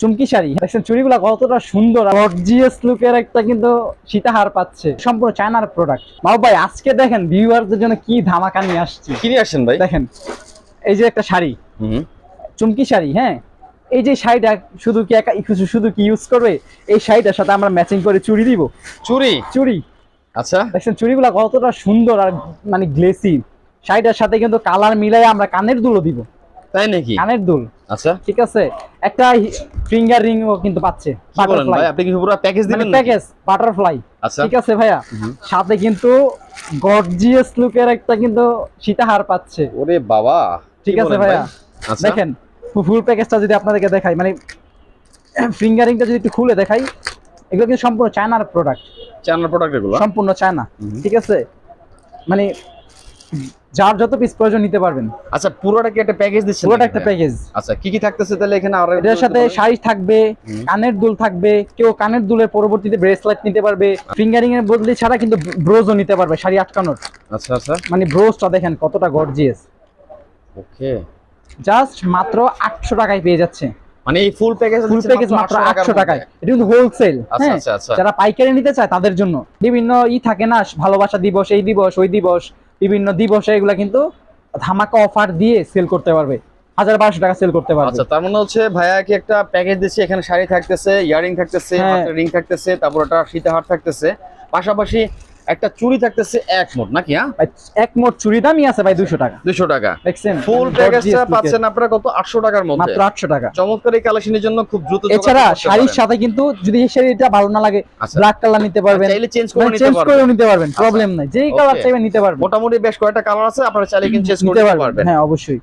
চুমকি শাড়ি। দেখছেন চুড়িগুলো কতটা সুন্দর গর্জিয়াস লুকের একটা কিন্তু সীতাহার পাচ্ছে। সম্পূর্ণ চায়নার প্রোডাক্ট মাও ভাই আজকে দেখেন ভিউয়ারদের জন্য কি ধামাকা নিয়ে আসছি। কি নিয়ে আসছেন ভাই? দেখেন এই যে একটা শাড়ি। চুমকি শাড়ি হ্যাঁ? এই যে শাড়িটা শুধু কি একা শুধু- শুধু কি ইউজ করবে? এই শাড়িটার সাথে আমরা ম্যাচিং করে চুড়ি দিব। চুরি চুড়ি। আচ্ছা। দেখছেন চুড়িগুলো কতটা সুন্দর আর মানে গ্লেসি শাড়িটার সাথে কিন্তু কালার মিলাই আমরা কানের দুলো দিব। তাই নাকি? কানের দুল। আচ্ছা। ঠিক আছে? একটা ফিঙ্গার রিং ও কিন্তু পাচ্ছে। ভাই আপনি কি পুরো প্যাকেজ দিবেন? প্যাকেজ বাটারফ্লাই আচ্ছা। ঠিক আছে ভাইয়া? সাথে কিন্তু গর্জিয়াস লুকের একটা কিন্তু সীতাহার পাচ্ছে। ওরে বাবা। ঠিক আছে ভাইয়া? আচ্ছা। দেখেন ফুল প্যাকেজটা যদি আপনাদেরকে দেখাই মানে ফিঙ্গারিংটা যদি একটু খুলে দেখাই এগুলো কিন্তু সম্পূর্ণ চায়নার প্রোডাক্ট চায়নার প্রোডাক্ট এগুলো? সম্পূর্ণ চায়না ঠিক আছে? মানে যার যত পিস প্রয়োজন নিতে পারবেন। আচ্ছা পুরোটা কি একটা প্যাকেজ দিচ্ছেন পুরোটা একটা প্যাকেজ আচ্ছা কি কি থাকতেছে তাহলে এখানে আর এটার সাথে শাড়ি থাকবে কানের দুল থাকবে কেউ কানের দুলের পরবর্তীতে ব্রেসলেট নিতে পারবে ফিঙ্গারিং এর বদলে ছাড়া কিন্তু ব্রোজও নিতে পারবে শাড়ি আটকানোর। আচ্ছা আচ্ছা। মানে ব্রোজটা দেখেন কতটা গর্জিয়াস ওকে। জাস্ট মাত্র আটশো টাকায় পেয়ে যাচ্ছে। মানে এই ফুল প্যাকেজ ফুল প্যাকেজ মাত্র আটশো টাকায়। এটা কিন্তু হোলসেল আচ্ছা হ্যাঁ? আচ্ছা আচ্ছা। যারা পাইকারি নিতে চায় তাদের জন্য। বিভিন্ন ই থাকে না ভালোবাসা দিবস এই দিবস ওই দিবস। বিভিন্ন দিবসে এগুলা কিন্তু ধামাকা অফার দিয়ে সেল করতে পারবে। হাজার বারোশো টাকা সেল করতে পারবে। আচ্ছা তার মানে হচ্ছে ভাইয়া কি একটা প্যাকেজ দিচ্ছে এখানে শাড়ি থাকতেছে ইয়ারিং থাকতেছে হ্যাঁ। রিং থাকতেছে তারপর একটা সীতাহার থাকতেছে। পাশাপাশি একটা চুড়ি থাকতেছে এক মোট নাকি হ্যাঁ? এক মোট চুরি দামই আছে ভাই দুশো টাকা। দুশো টাকা। দেখছেন? ফুল প্যাকেজটা পাচ্ছেন আপনারা কত? আটশো টাকার মধ্যে। মাত্র আটশো টাকা। চমৎকার এই কালেকশনের জন্য খুব দ্রুত এছাড়া শাড়ির সাথে কিন্তু যদি এই শাড়িটা ভালো না লাগে আচ্ছা। ব্ল্যাক কালার নিতে পারবেন। চাইলে চেঞ্জ করে নিতে চেঞ্জ করে নিতে পারবেন প্রবলেম নাই। যেই কালার. চাইবেন নিতে পারবেন। মোটামুটি বেশ কয়েকটা কালার আছে আপনারা চাইলে কিন্তু চেঞ্জ করে নিতে নিতে পারবেন। পারবেন। হ্যাঁ অবশ্যই।